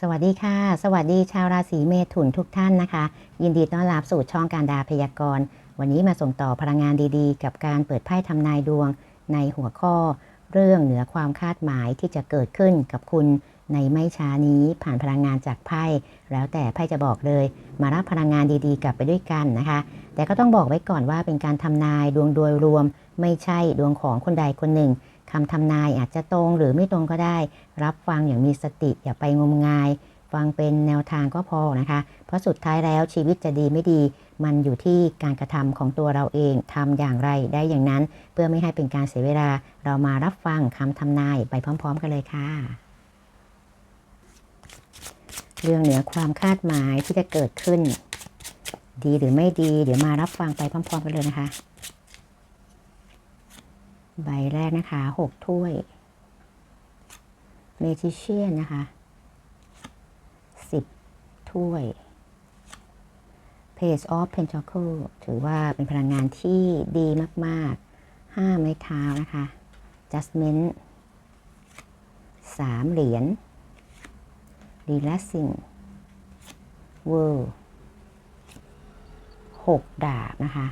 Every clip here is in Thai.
สวัสดีค่ะ สวัสดีชาวราศีเมถุนทุกท่านนะคะ ยินดีต้อนรับสู่ช่องการดาพยากรณ์ วันนี้มาส่งต่อพลังงานดีๆ กับการเปิดไพ่ทำนายดวง ในหัวข้อ เรื่องเหนือความคาดหมายที่จะเกิดขึ้นกับคุณในไม่ช้านี้ผ่านพลังงานจากไพ่แล้วแต่ไพ่จะบอกเลย มารับพลังงานดีๆ กลับไปด้วยกันนะคะ แต่ก็ต้องบอกไว้ก่อนว่าเป็นการทำนายดวงโดยรวม ไม่ใช่ดวงของคนใดคนหนึ่ง คำทำนายอาจจะตรงหรือไม่ตรงก็ได้ รับฟังอย่างมีสติอย่าไปงมงาย ฟังเป็นแนวทางก็พอนะคะ เพราะสุดท้ายแล้วชีวิตจะดีไม่ดี มันอยู่ที่การกระทำของตัวเราเองทำอย่างไรได้อย่างนั้น เพื่อไม่ให้เป็นการเสียเวลาเรามารับฟังคำทำนายไปพร้อม ๆ กันเลยค่ะ เรื่องเหนือความคาดหมายที่จะเกิดขึ้น ดีหรือไม่ดี เดี๋ยวมารับฟังไปพร้อม ๆ กันเลยนะคะ ใบแรกนะคะหกถ้วย เมจิเชียนนะคะสิบถ้วย Page of Pentacle ถือว่าเป็นพลังงานที่ดีมากๆห้าไม้เท้านะคะ Judgment สามเหรียญ Relaxing World หกดาบนะคะ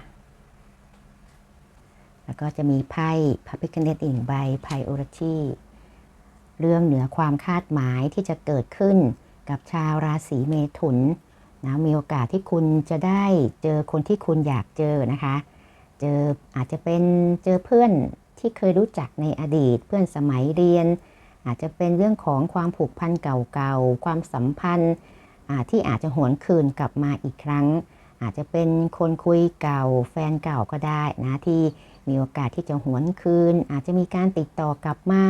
แล้วก็จะมีไพ่พระพิคเนตอีกใบไพ่โอรชีเรื่องเหนือความคาดหมายที่จะเกิดขึ้นกับชาวราศีเมถุนนะมีโอกาสที่คุณจะได้เจอคนที่คุณอยากเจอนะคะ เจออาจจะเป็นเจอเพื่อนที่เคยรู้จักในอดีต เพื่อนสมัยเรียน อาจจะเป็นเรื่องของความผูกพันเก่าๆ ความสัมพันธ์ที่อาจจะหวนคืนกลับมาอีกครั้ง อาจจะเป็นคนคุยเก่าแฟนเก่าก็ได้นะที่ มีโอกาสที่จะหวนคืน อาจจะมีการติดต่อกลับมา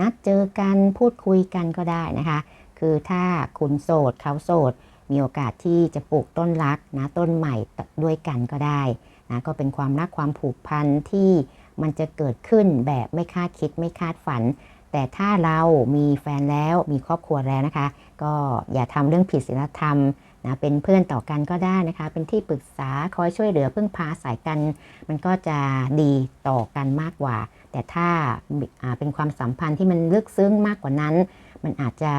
นัดเจอกันพูดคุยกันก็ได้นะคะ คือถ้าคุณโสดเขาโสด มีโอกาสที่จะปลูกต้นรักนะต้นใหม่ด้วยกันก็ได้นะก็เป็นความรักความผูกพันที่มันจะเกิดขึ้นแบบไม่คาดคิดไม่คาดฝัน แต่ถ้าเรามีแฟนแล้วมีครอบครัวแล้วนะคะ ก็อย่าทำเรื่องผิดศีลธรรม นะเป็นเพื่อนต่อกันก็ได้นะคะ เป็นที่ปรึกษาคอยช่วยเหลือพึ่งพาสายกัน มันก็จะดีต่อกันมากกว่า แต่ถ้าเป็นความสัมพันธ์ที่มันลึกซึ้งมากกว่านั้น มันอาจจะ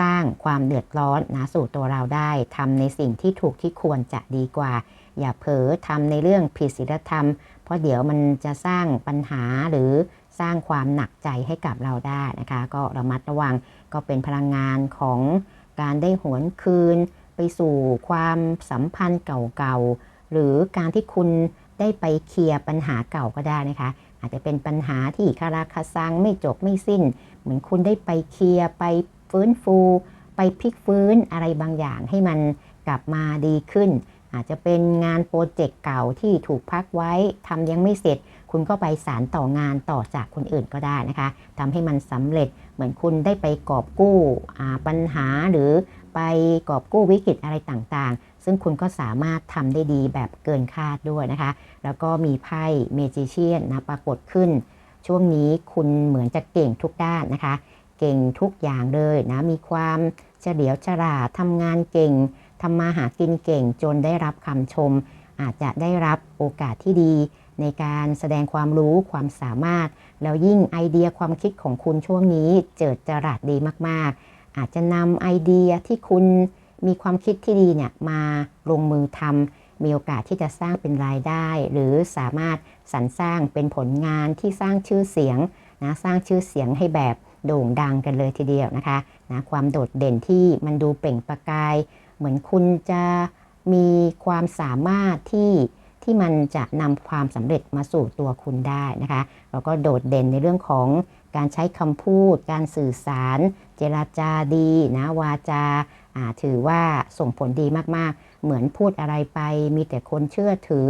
สร้างความเดือดร้อนนะสู่ตัวเราได้ทำในสิ่งที่ถูกที่ควรจะดีกว่า อย่าเผลอทำในเรื่องผิดศีลธรรม เพราะเดี๋ยวมันจะสร้างปัญหาหรือสร้างความหนักใจให้กับเราได้นะคะ ก็ระมัดระวังก็เป็นพลังงานของการได้หวนคืน ไปสู่ความสัมพันธ์เก่าๆ หรือการที่คุณได้ไปเคลียร์ปัญหาเก่าก็ได้นะคะ อาจจะเป็นปัญหาที่คาราคาซังไม่จบไม่สิ้น เหมือนคุณได้ไปเคลียร์ไปฟื้นฟู ไปพลิกฟื้นอะไรบางอย่างให้มันกลับมาดีขึ้น อาจจะเป็นงานโปรเจกต์เก่าที่ถูกพักไว้ทำยังไม่เสร็จ คุณก็ไปสารต่องานต่อจากคนอื่นก็ได้นะคะทำให้มันสำเร็จเหมือนคุณได้ไปกอบกู้ปัญหาหรือ ไปกอบกู้วิกฤตอะไรต่างๆ ซึ่งคุณก็สามารถทำได้ดีแบบเกินคาดด้วยนะคะ แล้วก็มีไพ่เมจิเชียนนะปรากฏขึ้น ช่วงนี้คุณเหมือนจะเก่งทุกด้านนะคะ เก่งทุกอย่างเลยนะ มีความเฉลียวฉลาดทำงานเก่งทำมาหากินเก่งจนได้รับคำชม อาจจะได้รับโอกาสที่ดีในการแสดงความรู้ความสามารถ แล้วยิ่งไอเดียความคิดของคุณช่วงนี้เจิดจรัสดีมากๆ อาจจะนำไอเดียที่คุณมีความคิดที่ดีเนี่ยมาลงมือทำมีโอกาสที่จะสร้างเป็นรายได้ หรือสามารถสรรสร้างเป็นผลงานที่สร้างชื่อเสียงนะสร้างชื่อเสียงให้แบบโด่งดังกันเลยทีเดียวนะคะนะความโดดเด่นที่มันดูเปล่งประกาย เหมือนคุณจะมีความสามารถที่ที่มันจะนำความสำเร็จมาสู่ตัวคุณได้นะคะแล้วก็โดดเด่นในเรื่องของ การใช้คำพูด การสื่อสาร เจราจาดีนะวาจาถือว่าส่งผลดีมากๆ เหมือนพูดอะไรไป มีแต่คนเชื่อถือ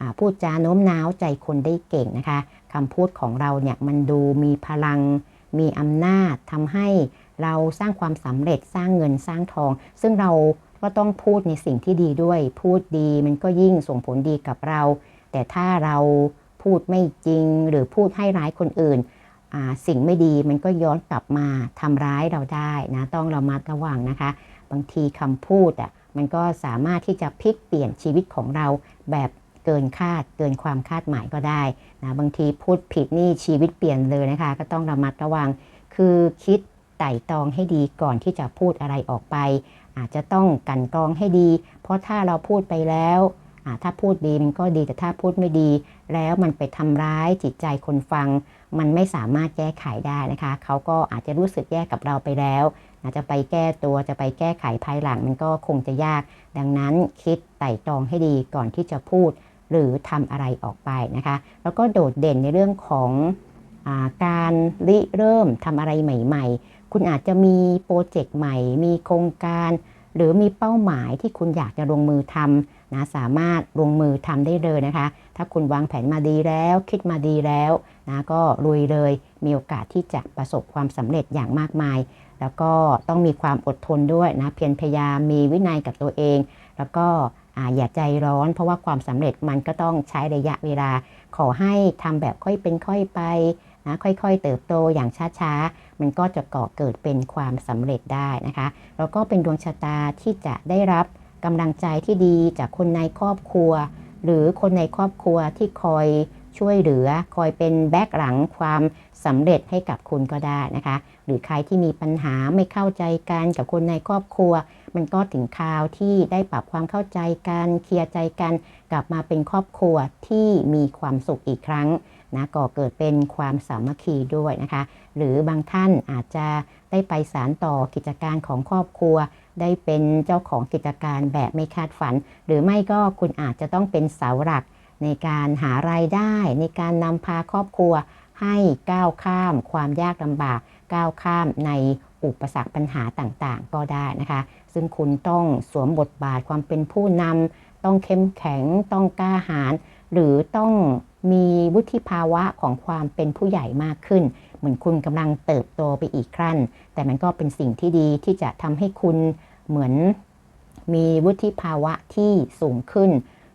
อพูดจาโน้มน้าวใจคนได้เก่งนะคะคำพูดของเราเนี่ยมันดูมีพลัง มีอำนาจทำให้เราสร้างความสำเร็จสร้างเงินสร้างทอง ซึ่งเราก็ต้องพูดในสิ่งที่ดีด้วย พูดดีมันก็ยิ่งส่งผลดีกับเรา แต่ถ้าเราพูดไม่จริงหรือพูดให้ร้ายคนอื่น สิ่งไม่ดีมันก็ย้อนกลับมาทำร้ายเราได้นะต้องเรามาระวังนะคะ บางทีคำพูดอะมันก็สามารถที่จะพลิกเปลี่ยนชีวิตของเราแบบเกินคาดเกินความคาดหมายก็ได้นะบางทีพูดผิดนี่ชีวิตเปลี่ยนเลยนะคะ ก็ต้องระมัดระวัง คือคิดไต่ตองให้ดีก่อนที่จะพูดอะไรออกไป อาจจะต้องกันกรองให้ดี เพราะถ้าเราพูดไปแล้วถ้าพูดดีมันก็ดีแต่ถ้าพูดไม่ดี แล้วมันไปทำร้ายจิตใจคนฟัง มันไม่สามารถแก้ไขได้นะคะ เขาก็อาจจะรู้สึกแย่กับเราไปแล้วอาจจะไปแก้ตัวจะไปแก้ไขภายหลังมันก็คงจะยาก ดังนั้นคิดไต่ตรองให้ดีก่อนที่จะพูด หรือทำอะไรออกไปนะคะ แล้วก็โดดเด่นในเรื่องของอาการริเริ่มทำอะไรใหม่ ๆ คุณอาจจะมีโปรเจกต์ใหม่ มีโครงการ หรือมีเป้าหมายที่คุณอยากจะลงมือทำนะสามารถลงมือทำได้เลยนะคะ ถ้าคุณวางแผนมาดีแล้ว คิดมาดีแล้วนะก็ลุยเลยมีโอกาสที่จะประสบความสำเร็จอย่างมากมาย แล้วก็ต้องมีความอดทนด้วยนะเพียรพยายามมีวินัยกับตัวเอง แล้วก็ออย่าใจร้อน เพราะว่าความสำเร็จมันก็ต้องใช้ระยะเวลา ขอให้ทำแบบค่อยเป็นค่อยไปนะค่อยๆ เติบโตอย่างช้าๆ มันก็จะก่อเกิดเป็นความสำเร็จได้นะคะ แล้วก็เป็นดวงชะตาที่จะได้รับกำลังใจที่ดีจากคนในครอบครัว หรือคนในครอบครัวที่คอยช่วยเหลือ คอยเป็นแบกหลังความสำเร็จให้กับคุณก็ได้นะคะ หรือใครที่มีปัญหาไม่เข้าใจกันกับคนในครอบครัว มันก็ถึงคราวที่ได้ปรับความเข้าใจกันเคลียร์ใจกัน กลับมาเป็นครอบครัวที่มีความสุขอีกครั้งนะก่อเกิดเป็นความสามัคคีด้วยนะคะ หรือบางท่านอาจจะได้ไปสารต่อกิจการของครอบครัว ได้เป็นเจ้าของกิจการแบบไม่คาดฝัน หรือไม่ก็คุณอาจจะต้องเป็นเสาหลัก ในการหารายได้ ในการนำพาครอบครัว ให้ก้าวข้าม ความยากลำบาก ก้าวข้ามในอุปสรรคปัญหาต่างๆ ก็ได้นะคะ ซึ่งคุณต้องสวมบทบาทความเป็นผู้นำต้องเข้มแข็งต้องกล้าหาญหรือต้องมีวุฒิภาวะของความเป็นผู้ใหญ่มากขึ้น เหมือนคุณกำลังเติบโตไปอีกขั้น แต่มันก็เป็นสิ่งที่ดีที่จะทำให้คุณเหมือนมีวุฒิภาวะที่สูงขึ้น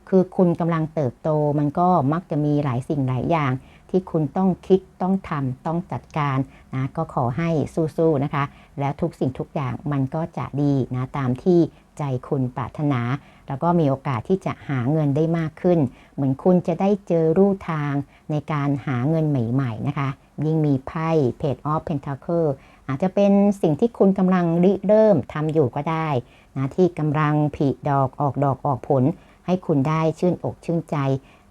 คือคุณกำลังเติบโตมันก็มักจะมีหลายสิ่งหลายอย่าง ที่คุณต้องคิดต้องทำต้องจัดการนะก็ขอให้สู้ๆนะคะ แล้วทุกสิ่งทุกอย่างมันก็จะดีนะตามที่ใจคุณปรารถนา แล้วก็มีโอกาสที่จะหาเงินได้มากขึ้น เหมือนคุณจะได้เจอรูทางในการหาเงินใหม่ๆนะคะ ยิ่งมีไพ่เพจออฟเพนทาเคิลอาจจะเป็นสิ่งที่คุณกำลังริเริ่มทำอยู่ก็ได้นะที่กำลังผลิดอกออกดอกออกผล ให้คุณได้ชื่นอกชื่นใจ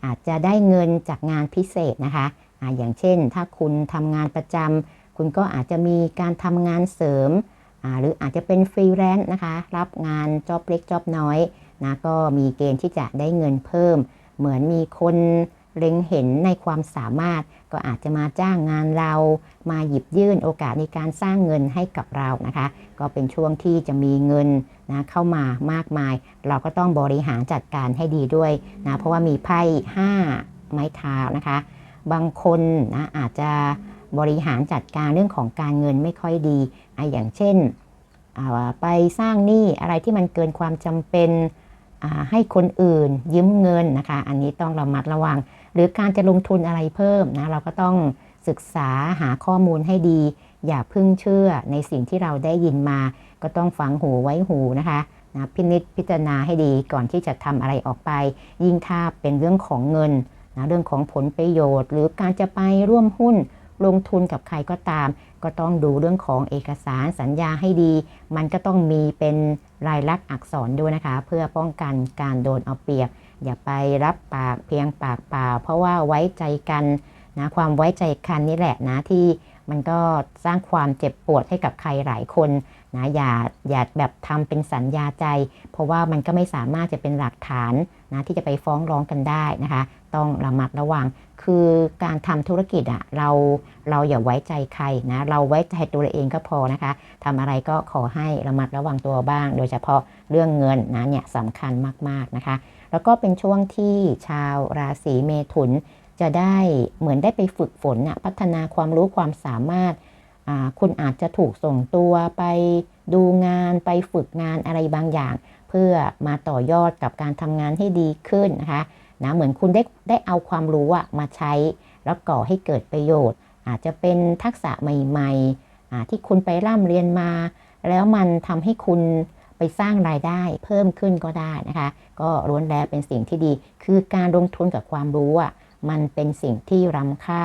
อาจจะได้เงินจากงานพิเศษนะคะอะอย่างเช่น ถ้าคุณทำงานประจำคุณก็อาจจะมีการทำงานเสริม หรืออาจจะเป็นฟรีแลนซ์นะคะ รับงานจอบเล็กจอบน้อย นะก็มีเกณฑ์ที่จะได้เงินเพิ่ม เหมือนมีคนเล็งเห็นในความสามารถ ก็อาจจะมาจ้างงานเรา มาหยิบยื่นโอกาสในการสร้างเงินให้กับเรานะคะ ก็เป็นช่วงที่จะมีเงินนะเข้ามามากมาย เราก็ต้องบริหารจัดการให้ดีด้วยนะเพราะว่ามีไพ่5ไม้เท้านะคะ บางคนนะอาจจะบริหารจัดการเรื่องของการเงินไม่ค่อยดีออย่างเช่นไปสร้างหนี้อะไรที่มันเกินความจำเป็น ให้คนอื่นยืมเงินนะคะ อันนี้ต้องระมัดระวัง หรือการจะลงทุนอะไรเพิ่มนะเราก็ต้องศึกษาหาข้อมูลให้ดี อย่าพึ่งเชื่อในสิ่งที่เราได้ยินมา ก็ต้องฟังหูไว้หูนะคะนะพินิจพิจารณาให้ดีก่อนที่จะทำอะไรออกไป ยิ่งถ้าเป็นเรื่องของเงินนะเรื่องของผลประโยชน์ หรือการจะไปร่วมหุ้นลงทุนกับใครก็ตาม ก็ต้องดูเรื่องของเอกสารสัญญาให้ดี มันก็ต้องมีเป็นลายลักษณ์อักษรด้วยนะคะ เพื่อป้องกันการโดนเอาเปรียบ อย่าไปรับปากเพียงปากเปล่า เพราะว่าไว้ใจกันนะความไว้ใจกันนี่แหละนะที่มันก็สร้างความเจ็บปวดให้กับใครหลายคนนะอย่าอย่าแบบทำเป็นสัญญาใจ เพราะว่ามันก็ไม่สามารถจะเป็นหลักฐานนะที่จะไปฟ้องร้องกันได้นะคะ ต้องระมัดระวัง คือการทำธุรกิจอะเราเราอย่าไว้ใจใครนะเราไว้ใจตัวเองก็พอนะคะทำอะไรก็ขอให้ระมัดระวังตัวบ้าง โดยเฉพาะเรื่องเงินนะเนี่ยสำคัญมากๆนะคะ แล้วก็เป็นช่วงที่ชาวราศีเมถุน จะได้เหมือนได้ไปฝึกฝนน่ะพัฒนาความรู้ความสามารถคุณอาจจะถูกส่งตัวไปดูงานไปฝึกงานอะไรบางอย่าง เพื่อมาต่อยอดกับการทำงานให้ดีขึ้นนะคะ นะเหมือนคุณได้ได้เอาความรู้อะมาใช้แล้วก่อให้เกิดประโยชน์ อาจจะเป็นทักษะใหม่ๆที่คุณไปร่ำเรียนมา แล้วมันทำให้คุณไปสร้างรายได้เพิ่มขึ้นก็ได้นะคะ ก็ล้วนแล้วเป็นสิ่งที่ดี คือการลงทุนกับความรู้อะมันเป็นสิ่งที่ล้ำค่า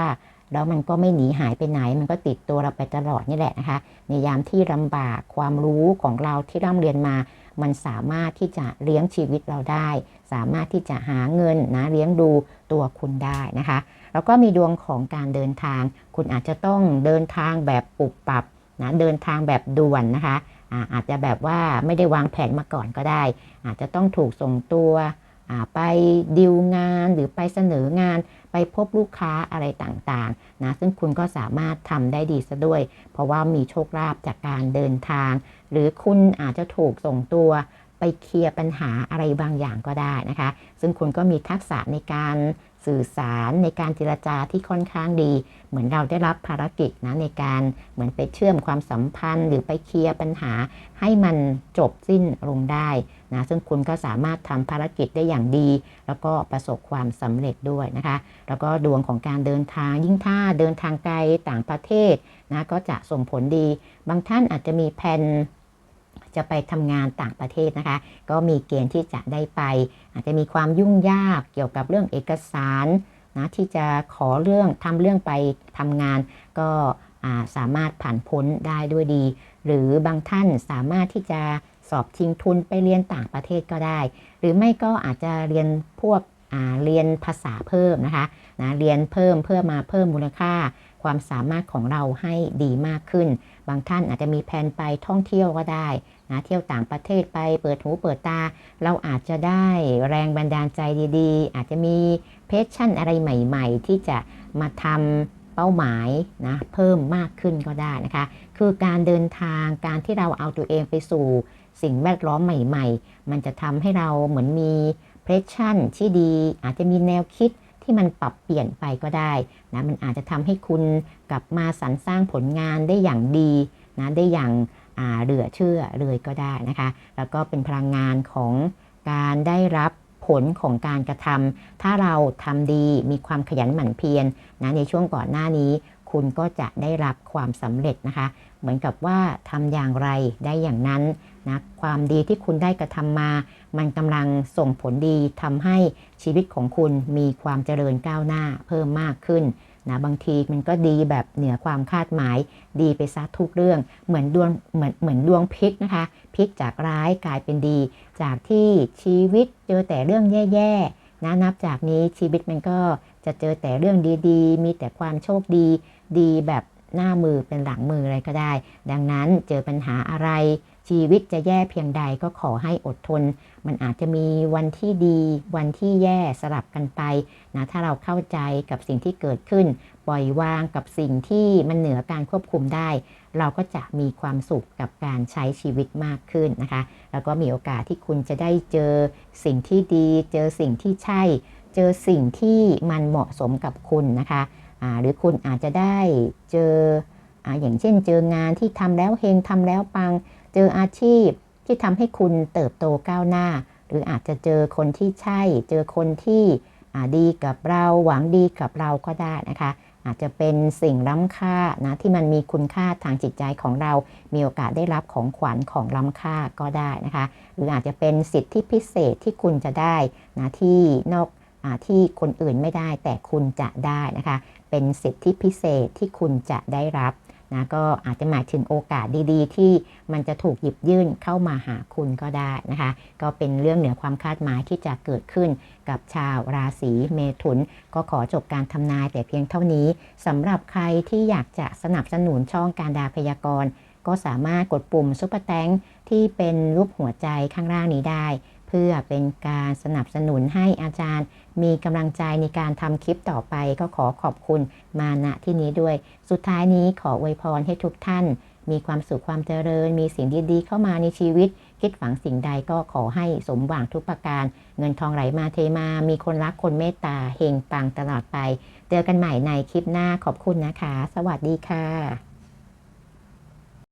แล้วมันก็ไม่หนีหายไปไหน มันก็ติดตัวเราไปตลอดนี่แหละนะคะ ในยามที่ลำบากความรู้ของเราที่ร่ำเรียนมา มันสามารถที่จะเลี้ยงชีวิตเราได้ สามารถที่จะหาเงินนะเลี้ยงดูตัวคุณได้นะคะ แล้วก็มีดวงของการเดินทาง คุณอาจจะต้องเดินทางแบบปุบปับนะเดินทางแบบด่วนนะคะอาอาจจะแบบว่าไม่ได้วางแผนมาก่อนก็ได้ อาจจะต้องถูกส่งตัว ไปดิวงานหรือไปเสนองานไปพบลูกค้าอะไรต่างๆนะซึ่งคุณก็สามารถทำได้ดีซะด้วย เพราะว่ามีโชคลาภจากการเดินทาง หรือคุณอาจจะถูกส่งตัวไปเคลียร์ปัญหาอะไรบางอย่างก็ได้นะคะ ซึ่งคุณก็มีทักษะในการ สื่อสารในการเจรจาที่ค่อนข้างดี เหมือนเราได้รับภารกิจนะในการเหมือนไปเชื่อมความสัมพันธ์ หรือไปเคลียร์ปัญหา ให้มันจบสิ้นลงได้นะซึ่งคุณก็สามารถทำภารกิจได้อย่างดี แล้วก็ประสบความสำเร็จด้วยนะคะ แล้วก็ดวงของการเดินทางยิ่งถ้าเดินทางไกลต่างประเทศนะก็จะส่งผลดี บางท่านอาจจะมีแผน จะไปทำงานต่างประเทศนะคะ ก็มีเกณฑ์ที่จะได้ไป อาจจะมีความยุ่งยากเกี่ยวกับเรื่องเอกสารนะที่จะขอเรื่องทำเรื่องไปทำงาน ก็สามารถผ่านพ้นได้ด้วยดี หรือบางท่านสามารถที่จะสอบชิงทุนไปเรียนต่างประเทศก็ได้ หรือไม่ก็อาจจะเรียนพวก เรียนภาษาเพิ่มนะคะนะเรียนเพิ่มเพื่อมาเพิ่มมูลค่าความสามารถของเราให้ดีมากขึ้น บางท่านอาจจะมีแผนไปท่องเที่ยวก็ได้นะเที่ยวต่างประเทศไปเปิดหูเปิดตา เราอาจจะได้แรงบันดาลใจดีๆ อาจจะมีเพชชั่นอะไรใหม่ๆ ที่จะมาทำเป้าหมายนะเพิ่มมากขึ้นก็ได้นะคะ คือการเดินทางการที่เราเอาตัวเองไปสู่สิ่งแวดล้อมใหม่ ๆ มันจะทำให้เราเหมือนมี เพชชั่นที่ดี อาจจะมีแนวคิดที่มันปรับเปลี่ยนไปก็ได้นะมันอาจจะทำให้คุณกลับมาสรรสร้างผลงานได้อย่างดีนะได้อย่างเหลือเชื่อเลยก็ได้นะคะ แล้วก็เป็นพลังงานของการได้รับผลของการกระทำถ้าเราทำดีมีความขยันหมั่นเพียรนะในช่วงก่อนหน้านี้ คุณก็จะได้รับความสำเร็จนะคะ เหมือนกับว่าทำอย่างไรได้อย่างนั้นนะความดีที่คุณได้กระทำมา มันกำลังส่งผลดีทำให้ชีวิตของคุณมีความเจริญก้าวหน้าเพิ่มมากขึ้นนะบางทีมันก็ดีแบบเหนือความคาดหมายดีไปซะทุกเรื่อง เหมือนดวงเหมือนเหมือนดวงพลิกนะคะพลิกจากร้ายกลายเป็นดี จากที่ชีวิตเจอแต่เรื่องแย่ๆนะนับจากนี้ชีวิตมันก็ จะเจอแต่เรื่องดีๆ มีแต่ความโชคดีดีแบบหน้ามือเป็นหลังมืออะไรก็ได้ ดังนั้นเจอปัญหาอะไร ชีวิตจะแย่เพียงใดก็ขอให้อดทน มันอาจจะมีวันที่ดี วันที่แย่สลับกันไปนะถ้าเราเข้าใจกับสิ่งที่เกิดขึ้น ปล่อยวางกับสิ่งที่มันเหนือการควบคุมได้ เราก็จะมีความสุขกับการใช้ชีวิตมากขึ้นนะคะ แล้วก็มีโอกาสที่คุณจะได้เจอสิ่งที่ดี เจอสิ่งที่ใช่ เจอสิ่งที่มันเหมาะสมกับคุณนะคะหรือคุณอาจจะได้เจอออย่างเช่น เจองานที่ทำแล้วเฮงทำแล้วปัง เจออาชีพที่ทำให้คุณเติบโตก้าวหน้า หรืออาจจะเจอคนที่ใช่ เจอคนที่ดีกับเราหวังดีกับเราก็ได้นะคะ อาจจะเป็นสิ่งล้ำค่านะที่มันมีคุณค่าทางจิตใจของเรา มีโอกาสได้รับของขวัญของล้ำค่าก็ได้นะคะ หรืออาจจะเป็นสิทธิพิเศษที่คุณจะได้นะที่นอก ที่คนอื่นไม่ได้แต่คุณจะได้นะคะ เป็นสิทธิพิเศษที่คุณจะได้รับนะก็อาจจะหมายถึงโอกาสดีๆ ที่มันจะถูกหยิบยื่นเข้ามาหาคุณก็ได้นะคะ ก็เป็นเรื่องเหนือความคาดหมายที่จะเกิดขึ้นกับชาวราศีเมถุน ก็ขอจบการทำนายแต่เพียงเท่านี้สำหรับใครที่อยากจะสนับสนุนช่องการดาพยากรณ์ก็สามารถกดปุ่มซุปเปอร์แตงที่เป็นรูปหัวใจข้างล่างนี้ได้ พื่อเป็นการสนับสนุนให้อาจารย์ มีกำลังใจในการทำคลิปต่อไปก็ขอขอบคุณมาณที่นี้ด้วย สุดท้ายนี้ขออวยพรให้ทุกท่าน มีความสุขความเจริญ มีสิ่งดีๆเข้ามาในชีวิต คิดฝังสิ่งใดก็ขอให้สมหวังทุกประการ เงินทองไหลมาเทมา มีคนรักคนเมตตาเฮงปังตลอดไป เจอกันใหม่ในคลิปหน้าขอบคุณนะคะ สวัสดีค่ะ